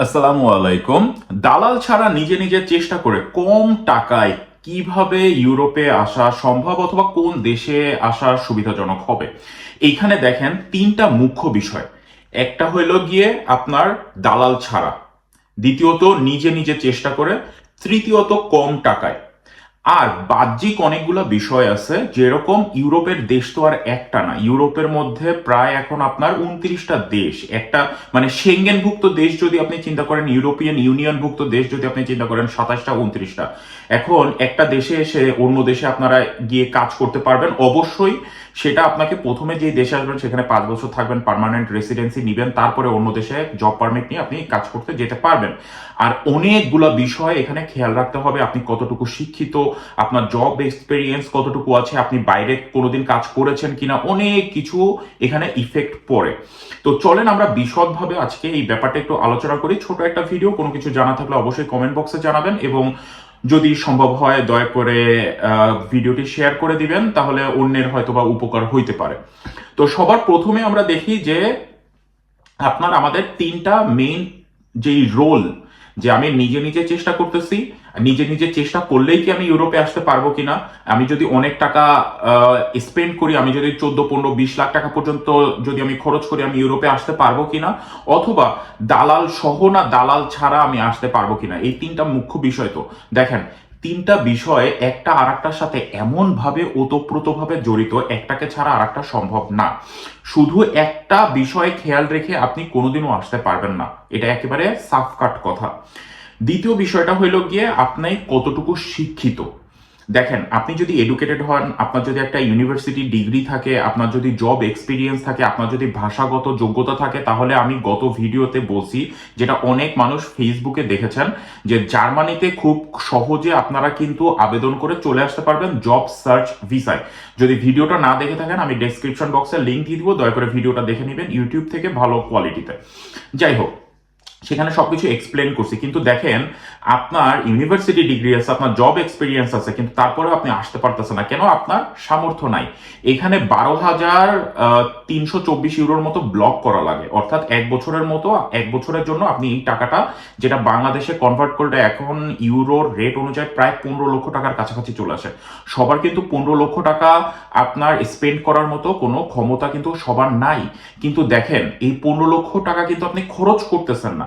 আসসালামু আলাইকুম। দালাল ছাড়া নিজে নিজে চেষ্টা করে কম টাকায় কীভাবে ইউরোপে আসা সম্ভব অথবা কোন দেশে আসা সুবিধাজনক হবে? এইখানে দেখেন তিনটা মুখ্য বিষয়। একটা হইল গিয়ে আপনার দালাল ছাড়া। দ্বিতীয়ত নিজে নিজে চেষ্টা করে। তৃতীয়ত কম টাকায়। আর বাহ্যিক অনেকগুলো বিষয় আছে, যেরকম ইউরোপের দেশ তো আর একটা না। ইউরোপের মধ্যে প্রায় এখন আপনার উনত্রিশটা দেশ। একটা মানে সেঙ্গেনভুক্ত দেশ যদি আপনি চিন্তা করেন ইউরোপিয়ান ইউনিয়নভুক্ত দেশ যদি আপনি চিন্তা করেন, সাতাশটা, উনত্রিশটা। এখন একটা দেশে এসে অন্য দেশে আপনারা গিয়ে কাজ করতে পারবেন। অবশ্যই সেটা আপনাকে প্রথমে যে দেশে আসবেন, সেখানে পাঁচ বছর থাকবেন পার্মানেন্ট রেসিডেন্সি নিবেন, তারপরে অন্য দেশে জব পারমিট নিয়ে আপনি কাজ করতে যেতে পারবেন। আর অনেকগুলা বিষয় এখানে খেয়াল রাখতে হবে, আপনি কতটুকু শিক্ষিত, আপনার জব এক্সপেরিয়েন্স কতটুকু আছে, আপনি বাইরে কোনোদিন কাজ করেছেন কিনা, অনেক কিছু এখানে ইফেক্ট পড়ে। তো চলেন আমরা বিশদভাবে আজকে এই ব্যাপারটা একটু আলোচনা করি। ছোট একটা ভিডিও কোনো কিছু জানা থাকলে অবশ্যই কমেন্ট বক্সে জানাবেন এবং যদি সম্ভব হয়, দয়া করে ভিডিওটি শেয়ার করে দিবেন, তাহলে অন্যের হয়তোবা উপকার হইতে পারে। তো সবার প্রথমে আমরা দেখি যে, আপনার আমাদের তিনটা মেইন যেই রোল যে আমি নিজে নিজে চেষ্টা করতেছি নিজে নিজে চেষ্টা করলেই কি আমি ইউরোপে আসতে পারব কিনা? আমি যদি অনেক টাকা স্পেন্ড করি, আমি যদি চোদ্দ, পনেরো, বিশ লাখ টাকা পর্যন্ত যদি আমি খরচ করি, আমি ইউরোপে আসতে পারব কিনা? অথবা দালাল সহ না দালাল ছাড়া আমি আসতে পারব কিনা? এই তিনটা মুখ্য বিষয় তো। দেখেন, তিনটা বিষয় একটা আর আরেকটার সাথে এমন ভাবে ওতপ্রোতভাবে জড়িত, একটাকে ছাড়া আরেকটা সম্ভব না। শুধু একটা বিষয় খেয়াল রেখে আপনি কোনোদিনও আসতে পারবেন না। এটা একেবারে সাফকাট কথা। দ্বিতীয় বিষয়টা হইল গিয়ে আপনি কতটুকু শিক্ষিত? দেখেন, আপনি যদি এডুকেটেড হন, আপনার যদি একটা ইউনিভার্সিটি ডিগ্রি থাকে, আপনার যদি জব এক্সপিরিয়েন্স থাকে, আপনার যদি ভাষাগত যোগ্যতা থাকে, তাহলে আমি গত ভিডিওতে বলছি, যেটা অনেক মানুষ ফেসবুকে দেখেছেন, যে জার্মানিতে খুব সহজে আপনারা কিন্তু আবেদন করে চলে আসতে পারবেন জব সার্চ ভিসায় যদি ভিডিওটা না দেখে থাকেন, আমি ডেসক্রিপশন বক্সে লিঙ্ক দিয়ে দিব, দয়া করে ভিডিওটা দেখে নেবেন ইউটিউব থেকে ভালো কোয়ালিটিতে যাই হোক সেখানে সবকিছু এক্সপ্লেন করছি। কিন্তু দেখেন, আপনার ইউনিভার্সিটি ডিগ্রি আছে, আপনার জব এক্সপিরিয়েন্স আছে, কিন্তু তারপরেও আপনি আসতে পারতেছেন না। কেন? আপনার সামর্থ্য নাই। এখানে বারো হাজার তিনশো চব্বিশ ইউরোর মতো ব্লক করা লাগে। অর্থাৎ এক বছরের মতো, এক বছরের জন্য আপনি এই টাকাটা, যেটা বাংলাদেশে কনভার্ট করলে এখন ইউরোর রেট অনুযায়ী প্রায় পনেরো লক্ষ টাকার কাছাকাছি চলে আসে। সবার কিন্তু পনেরো লক্ষ টাকা আপনার স্পেন্ড করার মতো কোনো ক্ষমতা কিন্তু সবার নাই। কিন্তু দেখেন, এই পনেরো লক্ষ টাকা কিন্তু আপনি খরচ করতেছেন না।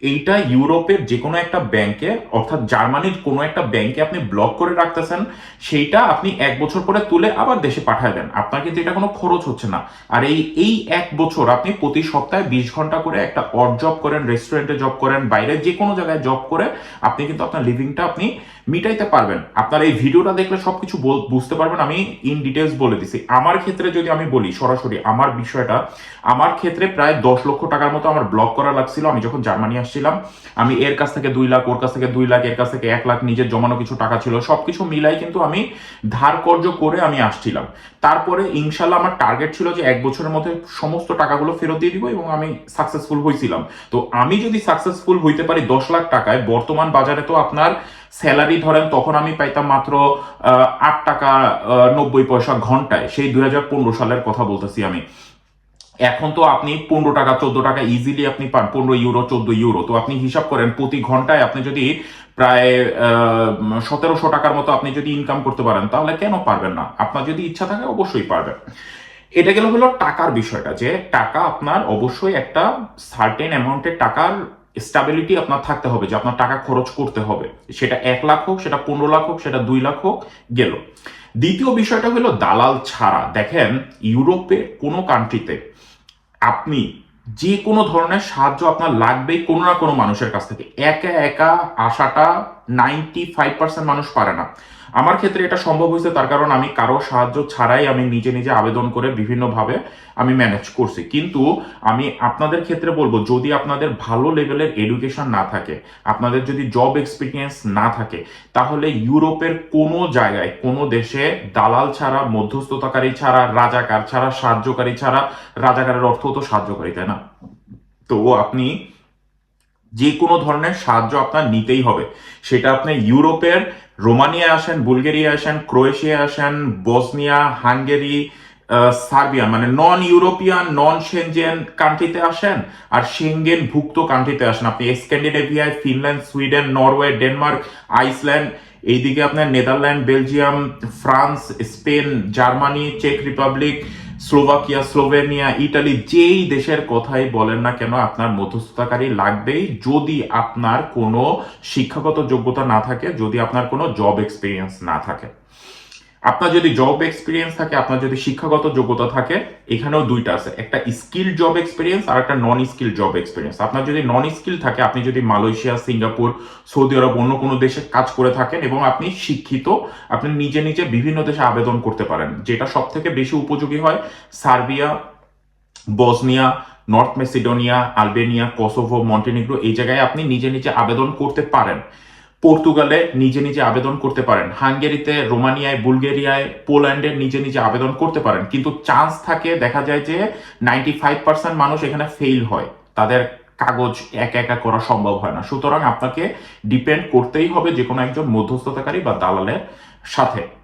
এইটা ইউরোপের যে কোনো একটা ব্যাংকে অর্থাৎ জার্মানির কোনো একটা ব্যাংকে আপনি ব্লক করে রাখতেছেন, সেইটা আপনি এক বছর পরে তুলে আবার দেশে পাঠায় দেন আপনার কিন্তু এটা কোনো খরচ হচ্ছে না। আর এই এই এক বছর আপনি প্রতি সপ্তাহে বিশ ঘণ্টা করে একটা অড জব করেন রেস্টুরেন্টে জব করেন, বাইরে যে কোনো জায়গায় জব করে আপনি কিন্তু আপনার লিভিংটা আপনি মিটাইতে পারবেন। আপনার এই ভিডিওটা দেখলে সবকিছু বল- বুঝতে পারবেন, আমি ইন ডিটেলস বলে দিছি। আমার ক্ষেত্রে যদি আমি বলি, সরাসরি আমার বিষয়টা, আমার ক্ষেত্রে প্রায় দশ লক্ষ টাকার মতো আমার ব্লক করা লাগছিল। আমি যখন জার্মানি আসছিলাম। আমি এর কাছ থেকে দুই লাখ, ওর কাছ থেকে দুই লাখ, এর কাছ থেকে এক লাখ, নিজের জমানো কিছু টাকা ছিল, সবকিছু মিলাই কিন্তু আমি ধার কর্য করে আমি আসছিলাম। তারপরে ইনশাল্লাহ আমার টার্গেট ছিল যে এক বছরের মধ্যে সমস্ত টাকাগুলো ফেরত দিয়ে দিব এবং আমি সাকসেসফুল হয়েছিলাম তো আমি যদি সাকসেসফুল হইতে পারি দশ লাখ টাকায়, বর্তমান বাজারে তো আপনার স্যালারি ধরেন তখন আমি পাইতাম মাত্র আট টাকা নব্বই পয়সা ঘন্টায়। সেই দুই হাজার পনেরো সালের কথা বলতেছি আমি। এখন তো আপনি পনেরো টাকা, চোদ্দ টাকা ইজিলি আপনি পান, পনেরো ইউরো চোদ্দ ইউরো তো আপনি হিসাব করেন, প্রতি ঘন্টায় আপনি যদি প্রায় সতেরোশো টাকার মতো আপনি যদি ইনকাম করতে পারেন, তাহলে কেন পারবেন না? আপনার যদি ইচ্ছা থাকে অবশ্যই পারবেন। এটা গেল হলো টাকার বিষয়টা, যে টাকা আপনার অবশ্যই একটা সার্টেন অ্যামাউন্টের টাকার স্টাবিলিটি আপনার থাকতে হবে, যে আপনার টাকা খরচ করতে হবে। সেটা এক লাখ হোক, সেটা পনেরো লাখ হোক, সেটা দুই লাখ হোক, গেল। দ্বিতীয় বিষয়টা হলো দালাল ছাড়া। দেখেন, ইউরোপের কোনো কান্ট্রিতে আপনি যে কোনো ধরনের সাহায্য আপনার লাগবেই কোনো না কোনো মানুষের কাছ থেকে। একা একা আসাটা নাইনটি ফাইভ পার্সেন্ট মানুষ পারে না। আমার ক্ষেত্রে এটা সম্ভব হয়েছে তার কারণ আমি কারও সাহায্য ছাড়াই আমি নিজে নিজে আবেদন করে বিভিন্নভাবে আমি ম্যানেজ করছি। কিন্তু আমি আপনাদের ক্ষেত্রে বলব, যদি আপনাদের ভালো লেভেলের এডুকেশন না থাকে, আপনাদের যদি জব এক্সপিরিয়েন্স না থাকে, তাহলে ইউরোপের কোনো জায়গায়, কোনো দেশে দালাল ছাড়া, মধ্যস্থতাকারী ছাড়া, রাজাকার ছাড়া, সাহায্যকারী ছাড়া, রাজাকারের অর্থ তো সাহায্যকারী, তাই না? তো আপনি যে কোনো ধরনের সাহায্য আপনার নিতেই হবে। সেটা আপনি ইউরোপের রোমানিয়া আসেন, বুলগেরিয়া আসেন, ক্রোয়েশিয়া আসেন, বসনিয়া, হাঙ্গেরি সার্বিয়া মানে নন ইউরোপিয়ান নন সেনজেন কান্ট্রিতে আসেন আর সেঙ্গেন ভুক্ত কান্ট্রিতে আসেন। আপনি স্ক্যান্ডিনেভিয়ায় Finland Sweden Norway Denmark Iceland এইদিকে আপনার Netherland Belgium France Spain Germany check Republic Slovakia, Slovenia, Italy যেই দেশের কথাই বলেন না কেন, আপনার মধ্যস্থতাকারী লাগবেই। যদি আপনার কোনো শিক্ষাগত যোগ্যতা না থাকে, যদি আপনার কোনো জব এক্সপিরিয়েন্স না থাকে। আপনার যদি জব এক্সপিরিয়েন্স থাকে, আপনার যদি শিক্ষাগত যোগ্যতা থাকে, এখানেও দুইটা আছে। একটা স্কিল জব এক্সপিরিয়েন্স আর একটা নন স্কিল জব এক্সপিরিয়েন্স আপনার যদি নন স্কিল থাকে, আপনি যদি মালয়েশিয়া, সিঙ্গাপুর, সৌদি আরব, অন্য কোনো দেশে কাজ করে থাকেন এবং আপনি শিক্ষিত, আপনি নিজে নিজে বিভিন্ন দেশে আবেদন করতে পারেন, যেটা সব থেকে বেশি উপযোগী হয়। Serbia, Bosnia, North Macedonia, Albania, Kosovo, Montenegro, এই জায়গায় আপনি নিজে নিজে আবেদন করতে পারেন। পর্তুগালে নিজে নিজে আবেদন করতে পারেন। হাঙ্গেরিতে, রোমানিয়ায়, বুলগেরিয়ায়, পোল্যান্ডে নিজে নিজে আবেদন করতে পারেন। কিন্তু চান্স থাকে, দেখা যায় যে নাইনটি ফাইভ পার্সেন্ট মানুষ এখানে ফেল হয়। তাদের কাগজ একা একা করা সম্ভব হয় না। সুতরাং আপনাকে ডিপেন্ড করতেই হবে যে কোনো একজন মধ্যস্থতাকারী বা দালালের সাথে।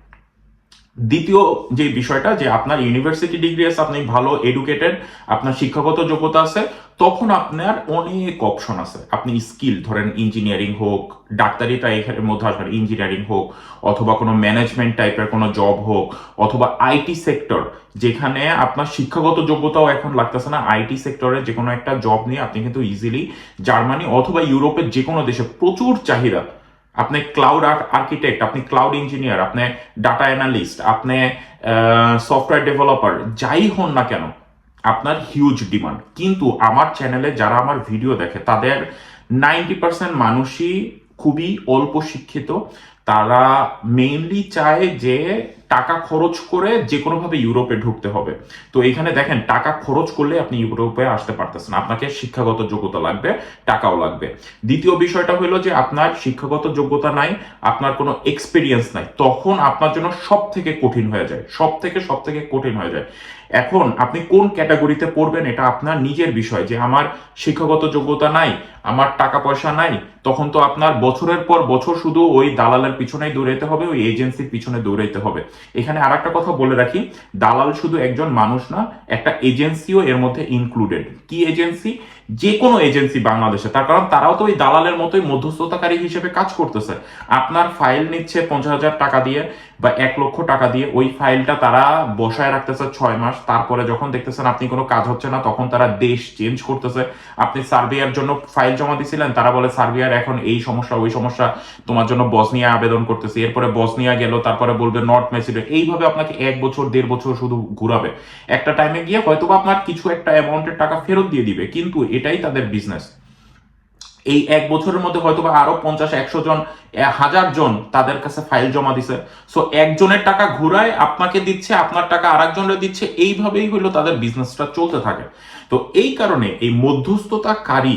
দ্বিতীয় যে বিষয়টা, যে আপনার ইউনিভার্সিটি ডিগ্রি আছে, আপনি ভালো এডুকেটেড আপনার শিক্ষাগত যোগ্যতা আছে, তখন আপনার অনেক অপশন আছে। আপনি স্কিল ধরেন ইঞ্জিনিয়ারিং হোক ডাক্তারিটা এখানের মধ্যে আসবেন ইঞ্জিনিয়ারিং হোক, অথবা কোনো ম্যানেজমেন্ট টাইপের কোনো জব হোক, অথবা আইটি সেক্টর যেখানে আপনার শিক্ষাগত যোগ্যতাও এখন লাগতেছে না। আইটি সেক্টরে যে কোনো একটা জব নিয়ে আপনি কিন্তু ইজিলি জার্মানি অথবা ইউরোপের যে কোনো দেশে প্রচুর চাহিদা। আপনি ক্লাউড আর্কিটেক্ট আপনি ক্লাউড ইঞ্জিনিয়ার আপনি ডাটা অ্যানালিস্ট আপনি সফটওয়্যার ডেভেলপার যাই হন না কেন, আপনার হিউজ ডিমান্ড কিন্তু আমার চ্যানেলে যারা আমার ভিডিও দেখে, তাদের নাইনটি পার্সেন্ট মানুষই খুবই অল্প শিক্ষিত। তারা মেইনলি চায় যে টাকা খরচ করে যে কোনোভাবে ইউরোপে ঢুকতে হবে। তো এখানে দেখেন, টাকা খরচ করলে আপনি ইউরোপে আসতে পারতেছেন আপনাকে শিক্ষাগত যোগ্যতা লাগবে, টাকাও লাগবে। দ্বিতীয় বিষয়টা হলো যে আপনার শিক্ষাগত যোগ্যতা নাই, আপনার কোনো এক্সপিরিয়েন্স নাই, তখন আপনার জন্য সব থেকে কঠিন হয়ে যায় সব থেকে সব থেকে কঠিন হয়ে যায়। এখন আপনি কোন ক্যাটাগরিতে পড়বেন এটা আপনার নিজের বিষয়, যে আমার শিক্ষাগত যোগ্যতা নাই, আমার টাকা পয়সা নাই, তখন তো আপনার বছরের পর বছর শুধু ওই দালালের পিছনেই দৌড়াইতে হবে, ওই এজেন্সির পিছনে দৌড়াইতে হবে। এখানে আর একটা কথা বলে রাখি, দালাল শুধু একজন মানুষ না, একটা এজেন্সিও এর মধ্যে ইনক্লুডেড কি এজেন্সি? যে কোনো এজেন্সি বাংলাদেশে, তার কারণ তারাও তো ওই দালালের মতোই মধ্যস্থতাকারী হিসেবে কাজ করতেছে। আপনার ফাইল নিচ্ছে পঞ্চাশ হাজার টাকা দিয়ে বা এক লক্ষ টাকা দিয়ে ওই ফাইলটা তারা বসায় রাখতেছে ছয় মাস। তারপরে যখন দেখতেছেন আপনি কোনো কাজ হচ্ছে না, তখন তারা দেশ চেঞ্জ করতেছে। আপনি সার্বিয়ার জন্য ফাইল জমা দিছিলেন, তারা বলে, সার্বিয়ার, এখন এই সমস্যা, ওই সমস্যা, তোমার জন্য বসনিয়া আবেদন করতেছে। এরপরে বসনিয়া গেল, তারপরে বলবে নর্থ মেসিডো এইভাবে আপনাকে এক বছর, দেড় বছর শুধু ঘুরাবে। একটা টাইমে গিয়ে হয়তো আপনার কিছু একটা অ্যামাউন্টের টাকা ফেরত দিয়ে দিবে, কিন্তু এটাই তাদের বিজনেস এই এক বছরের মধ্যে হয়তো বা আরও পঞ্চাশ, একশো জন হাজার জন তাদের কাছে ফাইল জমা দিছে। সো একজনের টাকা ঘুরায় আপনাকে দিচ্ছে, আপনার টাকা আরেকজনের দিচ্ছে, এইভাবেই হইল তাদের বিজনেসটা চলতে থাকে। তো এই কারণে এই মধ্যস্থতাকারী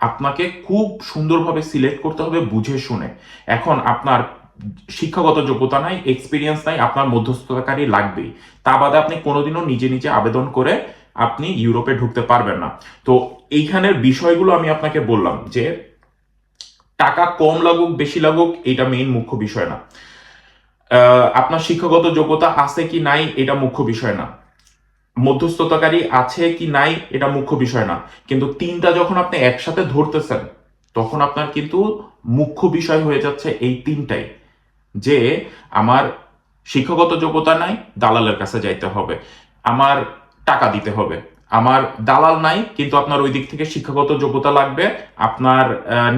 আপনাকে খুব সুন্দরভাবে সিলেক্ট করতে হবে বুঝে শুনে। এখন আপনার শিক্ষাগত যোগ্যতা নাই এক্সপিরিয়েন্স নাই, আপনার মধ্যস্থতাকারী লাগবেই। তা বাদে আপনি কোনোদিনও নিজে নিজে আবেদন করে আপনি ইউরোপে ঢুকতে পারবেন না। তো এইখানের বিষয়গুলো আমি আপনাকে বললাম যে টাকা কম লাগুক, বেশি লাগুক, এটা মেইন মুখ্য বিষয় না। আপনার শিক্ষাগত যোগ্যতা আছে কি নাই, এটা মুখ্য বিষয় না। মধ্যস্থতাকারী আছে কি নাই, এটা মুখ্য বিষয় না। কিন্তু তিনটা যখন আপনি একসাথে ধরতেছেন, তখন আপনার কিন্তু মুখ্য বিষয় হয়ে যাচ্ছে এই তিনটাই, যে আমার শিক্ষাগত যোগ্যতা নাই, দালালের কাছে যাইতে হবে, আমার টাকা দিতে হবে। আমার দালাল নাই, কিন্তু আপনার ওই দিক থেকে শিক্ষাগত যোগ্যতা লাগবে, আপনার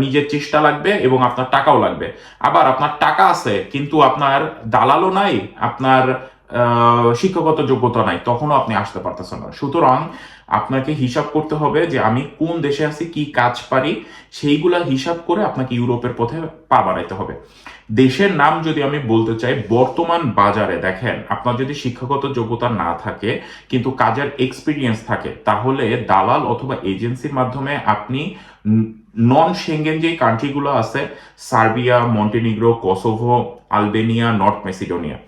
নিজের চেষ্টা লাগবে এবং আপনার টাকাও লাগবে। আবার আপনার টাকা আছে, কিন্তু আপনার দালালও নাই, আপনার শিক্ষাগত যোগ্যতা নাই, তখনও আপনি আসতে পারতেছেন না। সুতরাং আপনাকে হিসাব করতে হবে যে আমি কোন দেশে আছি, কি কাজ পারি, সেইগুলা হিসাব করে আপনাকে ইউরোপের পথে পা বাড়াইতে হবে। দেশের নাম যদি আমি বলতে চাই, বর্তমান বাজারে দেখেন, আপনার যদি শিক্ষাগত যোগ্যতা না থাকে, কিন্তু কাজের এক্সপিরিয়েন্স থাকে, তাহলে দালাল অথবা এজেন্সির মাধ্যমে আপনি নন সেঙ্গেন যে কান্ট্রিগুলো আছে, Serbia, Montenegro, Kosovo, Albania, North Macedonia,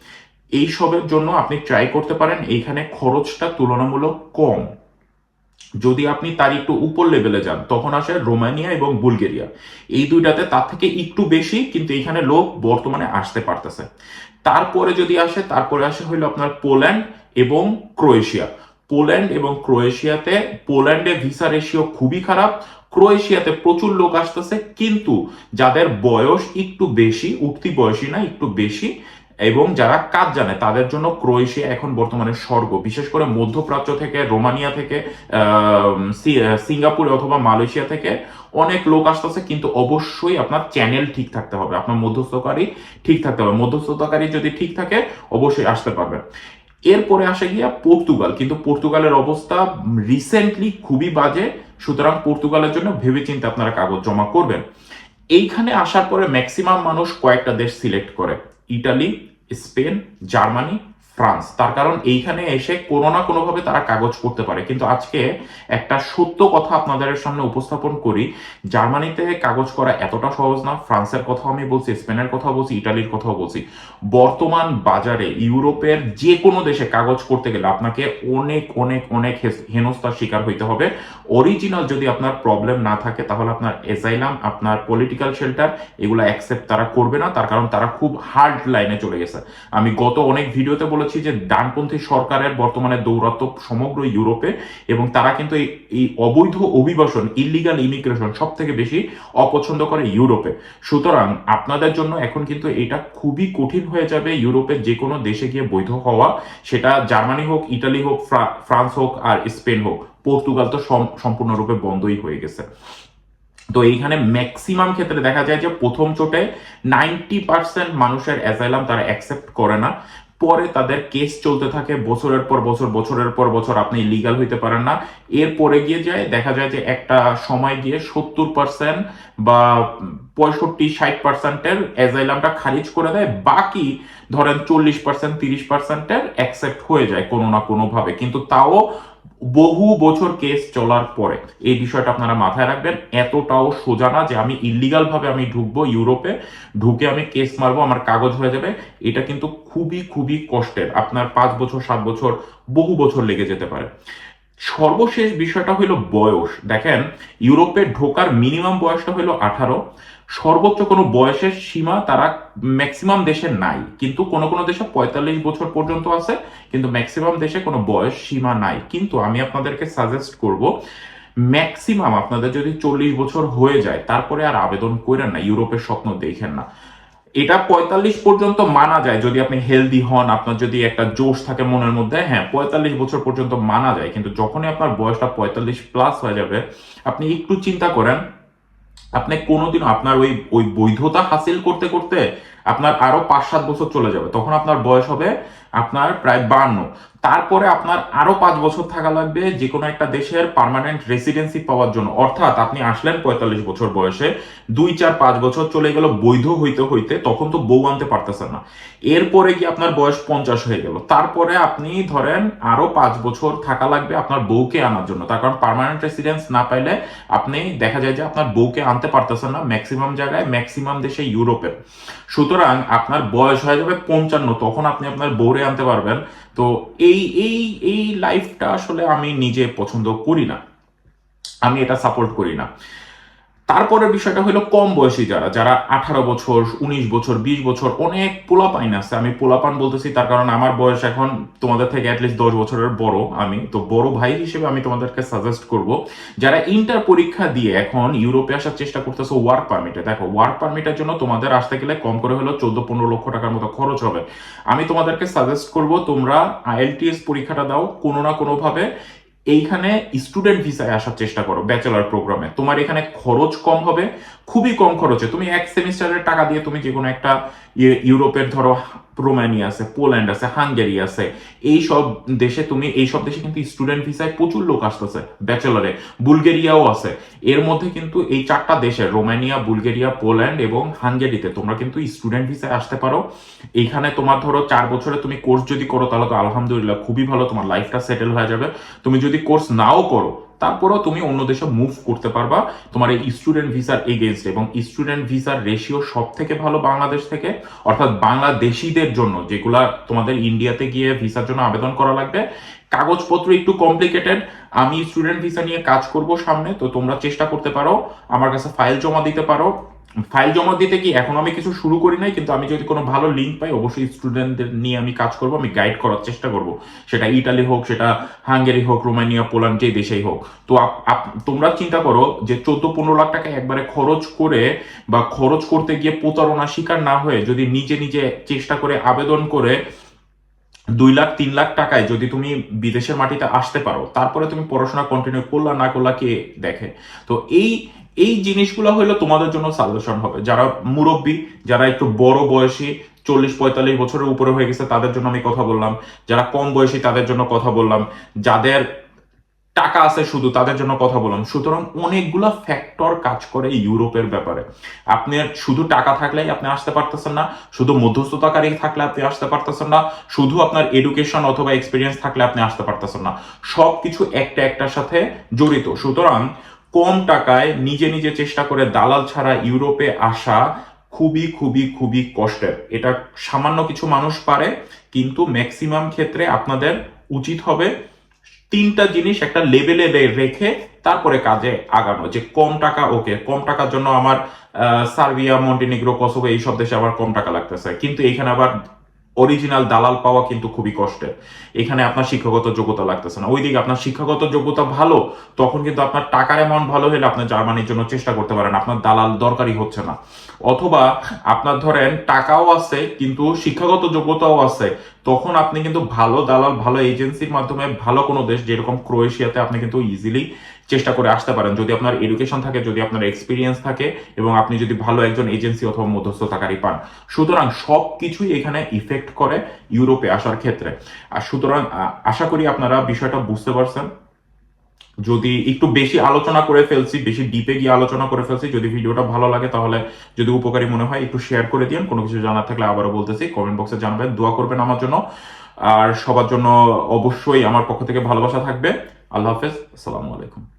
এইসবের জন্য আপনি ট্রাই করতে পারেন, এইখানে খরচটা তুলনামূলক কম। যদি আপনি তার একটু উপর লেভেলে যান, তখন আসে রোমানিয়া এবং বুলগেরিয়া। এই দুইটাতে তার থেকে একটু বেশি, কিন্তু এখানে লোক বর্তমানে আসতে পারতেছে। তারপরে যদি আসে, তারপরে আসে হইল আপনার পোল্যান্ড এবং ক্রোয়েশিয়া। পোল্যান্ড এবং ক্রোয়েশিয়াতে, পোল্যান্ডে ভিসা রেশিও খুবই খারাপ, ক্রোয়েশিয়াতে প্রচুর লোক আসতেছে, কিন্তু যাদের বয়স একটু বেশি উঠতি বয়সী না, একটু বেশি এবং যারা কাজ জানে, তাদের জন্য ক্রোয়েশিয়া এখন বর্তমানে স্বর্গ। বিশেষ করে মধ্যপ্রাচ্য থেকে, রোমানিয়া থেকে সিঙ্গাপুরে অথবা মালয়েশিয়া থেকে অনেক লোক আসতেছে, কিন্তু অবশ্যই আপনার চ্যানেল ঠিক থাকতে হবে, আপনার মধ্যস্থকারী ঠিক থাকতে হবে। মধ্যস্থতাকারী যদি ঠিক থাকে, অবশ্যই আসতে পারবেন। এরপরে আসে গিয়া পর্তুগাল, কিন্তু পর্তুগালের অবস্থা রিসেন্টলি খুবই বাজে, সুতরাং পর্তুগালের জন্য ভেবেচিন্তে আপনারা কাগজ জমা করবেন। এইখানে আসার পরে ম্যাক্সিমাম মানুষ কয়েকটা দেশ সিলেক্ট করে, ইটালি স্পেন জার্মানি ফ্রান্স তার কারণ এইখানে এসে কোনো না কোনোভাবে তারা কাগজ করতে পারে। কিন্তু আজকে একটা সত্য কথা আপনাদের সামনে উপস্থাপন করি। জার্মানিতে কাগজ করা এতটা সহজ না। ফ্রান্সের কথা আমি বলছি, স্পেনের কথা বলছি, ইটালির কথাও বলছি। বর্তমান বাজারে ইউরোপের যে কোনো দেশে কাগজ করতে গেলে আপনাকে অনেক অনেক অনেক হেনস্থার শিকার হইতে হবে। অরিজিনাল যদি আপনার প্রবলেম না থাকে, তাহলে আপনার এসাইলাম আপনার পলিটিক্যাল শেল্টার এগুলো অ্যাকসেপ্ট তারা করবে না। তার কারণ তারা খুব হার্ড লাইনে চলে গেছে। আমি গত অনেক ভিডিওতে বলেছি যে ডানপন্থী সরকারের বর্তমানে দৌরাত্ম সমগ্র ইউরোপে এবং তারা কিন্তু এই অবৈধ অভিবাসন ইলিগাল ইমিগ্রেশন সব থেকে বেশি অপছন্দ করে ইউরোপে। সুতরাং আপনাদের জন্য এখন কিন্তু এটা খুবই কঠিন হয়ে যাবে ইউরোপের যে কোনো দেশে গিয়ে বৈধ হওয়া। সেটা জার্মানি হোক, ইটালি হোক ফ্রান্স হোক আর স্পেন হোক, পর্তুগাল তো সম্পূর্ণরূপে বন্ধই হয়ে গেছে। তো এইখানে ম্যাক্সিমাম ক্ষেত্রে দেখা যায় যে প্রথম চোটে নাইনটি পার্সেন্ট মানুষের অ্যাসাইলাম তারা অ্যাকসেপ্ট করে না। পরে তাদের কেস চলতে থাকে বছরের পর বছর, বছরের পর বছর আপনি লিগাল হইতে পারেন না। এরপরে গিয়ে যায়, দেখা যায় যে একটা সময় গিয়ে সত্তর পার্সেন্ট বা পঁয়ষট্টি, ষাট পার্সেন্টের অ্যাজাইলামটা খারিজ করে দেয়। বাকি ধরেন চল্লিশ পার্সেন্ট তিরিশ পার্সেন্টের অ্যাকসেপ্ট হয়ে যায় কোনো না কোনোভাবে। কিন্তু তাও বহু বছর কেস চলার পরে, এই বিষয়টা আপনারা মাথায় রাখবেন, এতটাও সোজা না যে আমি ইলিগাল ভাবে আমি ঢুকবো ইউরোপে, ঢুকে আমি কেস মারবো, আমার কাগজ হয়ে যাবে, এটা কিন্তু খুবই খুবই কষ্টের। আপনার পাঁচ বছর, সাত বছর, বহু বছর লেগে যেতে পারে। সর্বশেষ বিষয়টা হলো বয়স। দেখেন, ইউরোপে ঢোকার মিনিমাম বয়সটা হলো আঠারো। সর্বোচ্চ কোনো বয়সের সীমা তারা ম্যাক্সিমাম দেশে নাই। কিন্তু কোনো কোনো দেশে পঁয়তাল্লিশ বছর পর্যন্ত আছে, কিন্তু ম্যাক্সিমাম দেশে কোনো বয়স সীমা নাই। কিন্তু আমি আপনাদেরকে সাজেস্ট করব, ম্যাক্সিমাম আপনাদের যদি চল্লিশ বছর হয়ে যায়, তারপরে আর আবেদন করেন না, ইউরোপের স্বপ্ন দেখেন না। এটা পঁয়তাল্লিশ পর্যন্ত মানা যায় যদি আপনি হেলদি হন, আপনার যদি একটা জোশ থাকে মনের মধ্যে হ্যাঁ পঁয়তাল্লিশ বছর পর্যন্ত মানা যায়। কিন্তু যখনই আপনার বয়সটা পঁয়তাল্লিশ প্লাস হয়ে যাবে, আপনি একটু চিন্তা করেন, আপনি কোনোদিন আপনার ওই ওই বৈধতা হাসিল করতে করতে আপনার আরও পাঁচ সাত বছর চলে যাবে। তখন আপনার বয়স হবে আপনার প্রায় বান্ন। তারপরে আপনার আরও পাঁচ বছর থাকা লাগবে যে কোনো একটা দেশের পার্মানেন্ট রেসিডেন্সি পাওয়ার জন্য। অর্থাৎ আপনি আসলেন পঁয়তাল্লিশ বছর বয়সে, দুই, চার, পাঁচ বছর চলে গেল বৈধ হইতে হইতে, তখন তো বউ আনতে পারতেছেন না। এরপরে কি আপনার বয়স পঞ্চাশ হয়ে গেল। তারপরে আপনি ধরেন আরও পাঁচ বছর থাকা লাগবে আপনার বউকে আনার জন্য। তার কারণ পারমানেন্ট রেসিডেন্স না পাইলে আপনি দেখা যায় যে আপনার বউকে আনতে পারতেছেন না ম্যাক্সিমাম জায়গায় ম্যাক্সিমাম দেশে ইউরোপের। সুতরাং আপনার বয়স হয়ে যাবে পঞ্চান্ন, তখন আপনি আপনার বউরে আনতে পারবেন। তো এই এই এই লাইফটা আসলে আমি নিজে পছন্দ করি না। আমি এটা সাপোর্ট করি না। তারপরের বিষয়টা হলো কম বয়সী যারা যারা আঠারো বছর, উনিশ বছর, বিশ বছর, অনেক পোলাপাইন আছে। আমি পোলাপান বলতেছি তার কারণ আমার বয়স এখন তোমাদের থেকে অ্যাটলিস্ট দশ বছরের বড় আমি। তো বড় ভাই হিসেবে আমি তোমাদেরকে সাজেস্ট করব, যারা ইন্টার পরীক্ষা দিয়ে এখন ইউরোপে আসার চেষ্টা করতেছো ওয়ার্ক পারমিটে দেখো ওয়ার্ক পারমিটের জন্য তোমাদের আসতে গেলে কম করে হলো চোদ্দ পনেরো লক্ষ টাকার মতো খরচ হবে। আমি তোমাদেরকে সাজেস্ট করব তোমরা আইএলটিএস পরীক্ষাটা দাও কোনো না কোনোভাবে। এইখানে স্টুডেন্ট ভিসায় আসার চেষ্টা করো ব্যাচেলার প্রোগ্রামে তোমার এখানে খরচ কম হবে খুবই কম খরচে। তুমি এক সেমিস্টারের টাকা দিয়ে তুমি যে কোনো একটা ইয়ে- ইউরোপের ধরো, রোমানিয়া আছে, পোল্যান্ড আছে, হাঙ্গেরি আছে এই সব দেশে তুমি এই সব দেশে কিন্তু স্টুডেন্ট ভিসায় প্রচুর লোক আসতেছে, ব্যাচেলারে। বুলগেরিয়াও আছে। এর মধ্যে কিন্তু এই চারটা দেশে, রোমানিয়া, বুলগেরিয়া, পোল্যান্ড এবং হাঙ্গেরিতে তোমরা কিন্তু স্টুডেন্ট ভিসায় আসতে পারো। এইখানে তোমার ধরো, চার বছরে তুমি কোর্স যদি করো, তাহলে তো আলহামদুলিল্লাহ খুবই ভালো, তোমার লাইফটা সেটেল হয়ে যাবে। তুমি যদি কোর্স নাও করো তারপরেও তুমি অন্য দেশে মুভ করতে পারবা। তোমার এই স্টুডেন্ট ভিসার এগেনস্ট এবং স্টুডেন্ট ভিসার রেশিও সব থেকে ভালো বাংলাদেশ থেকে, অর্থাৎ বাংলাদেশিদের জন্য, যেগুলা তোমাদের ইন্ডিয়াতে গিয়ে ভিসার জন্য আবেদন করা লাগবে। কাগজপত্র একটু কমপ্লিকেটেড আমি স্টুডেন্ট ভিসা নিয়ে কাজ করব সামনে, তো তোমরা চেষ্টা করতে পারো, আমার কাছে ফাইল জমা দিতে পারো। ফাইল জমা দিতে কি এখন আমি কিছু শুরু করি নাই? কিন্তু আমি যদি কোনো ভালো লিঙ্ক পাই, অবশ্যই স্টুডেন্টদের নিয়ে আমি কাজ করব, আমি গাইড করার চেষ্টা করব। সেটা ইটালি হোক, সেটা হাঙ্গেরি হোক রোমানিয়া পোল্যান্ড যে দেশেই হোক। তো তোমরা চিন্তা করো যে চোদ্দ পনেরো লাখ টাকা একবারে খরচ করে বা খরচ করতে গিয়ে প্রতারণা শিকার না হয়ে যদি নিজে নিজে চেষ্টা করে আবেদন করে দুই লাখ, তিন লাখ টাকায় যদি তুমি বিদেশের মাটিতে আসতে পারো, তারপরে তুমি পড়াশোনা কন্টিনিউ করলা না করলা কে দেখে? তো এই এই জিনিসগুলো হইল তোমাদের জন্য সাজেশন হবে। যারা মুরব্বী, যারা একটু বড় বয়সী, চল্লিশ পঁয়তাল্লিশ বছরের উপরে হয়ে গেছে, তাদের জন্য আমি কথা বললাম। যারা কম বয়সী, তাদের জন্য কথা বললাম। যাদের টাকা আছে শুধু, তাদের জন্য কথা বললাম। সুতরাং অনেকগুলা ফ্যাক্টর কাজ করে ইউরোপের ব্যাপারে। আপনি শুধু টাকা থাকলেই আপনি আসতে পারতেছেন না, শুধু মধ্যস্থতাকারী থাকলে আপনি আসতে পারতেছেন না, শুধু আপনার এডুকেশন অথবা এক্সপিরিয়েন্স থাকলে আপনি আসতে পারতেছেন না। সবকিছু একটা একটার সাথে জড়িত। সুতরাং কম টাকায় নিজে নিজে চেষ্টা করে দালাল ছাড়া ইউরোপে আসা খুবই খুবই খুবই কষ্টের। এটা সামান্য কিছু মানুষ পারে, কিন্তু ম্যাক্সিমাম ক্ষেত্রে আপনাদের উচিত হবে তিনটা জিনিস একটা লেভেলে রেখে তারপরে কাজে আগানো, যে কম টাকা ওকে, কম টাকার জন্য আমার সার্বিয়া, মন্টিনিগ্রো, কসোভো, এইসব দেশে আবার কম টাকা লাগতেছে। কিন্তু এখানে আবার অরিজিনাল দালাল পাওয়া কিন্তু খুবই কষ্টের। এখানে আপনার শিক্ষাগত যোগ্যতা লাগতেছে না। ওইদিকে আপনার শিক্ষাগত যোগ্যতা ভালো, তখন কিন্তু আপনার টাকার অ্যামাউন্ট ভালো হলে আপনি জার্মানির জন্য চেষ্টা করতে পারেন। আপনার দালাল দরকারই হচ্ছে না। অথবা আপনার ধরেন টাকাও আছে, কিন্তু শিক্ষাগত যোগ্যতাও আছে। তখন আপনি কিন্তু ভালো দালাল, ভালো এজেন্সির মাধ্যমে ভালো কোনো দেশ, যেরকম ক্রোয়েশিয়াতে আপনি কিন্তু ইজিলি চেষ্টা করে আসতে পারেন। যদি আপনার এডুকেশন থাকে, যদি আপনার এক্সপিরিয়েন্স থাকে, এবং আপনি যদি ভালো একজন এজেন্সি অথবা মধ্যস্থতাকারী পান। সুতরাং সব কিছুই এখানে ইফেক্ট করে ইউরোপে আসার ক্ষেত্রে। আর সুতরাং আশা করি আপনারা বিষয়টা বুঝতে পারছেন। যদি একটু বেশি আলোচনা করে ফেলছি, বেশি ডিপে গিয়ে আলোচনা করে ফেলছি, যদি ভিডিওটা ভালো লাগে তাহলে যদি উপকারী মনে হয় একটু শেয়ার করে দিন কোনো কিছু জানার থাকলে আবারও বলতেছি কমেন্ট বক্সে জানবেন, দোয়া করবেন আমার জন্য। আর সবার জন্য অবশ্যই আমার পক্ষ থেকে ভালোবাসা থাকবে। আল্লাহ হাফেজ, আসসালামু আলাইকুম।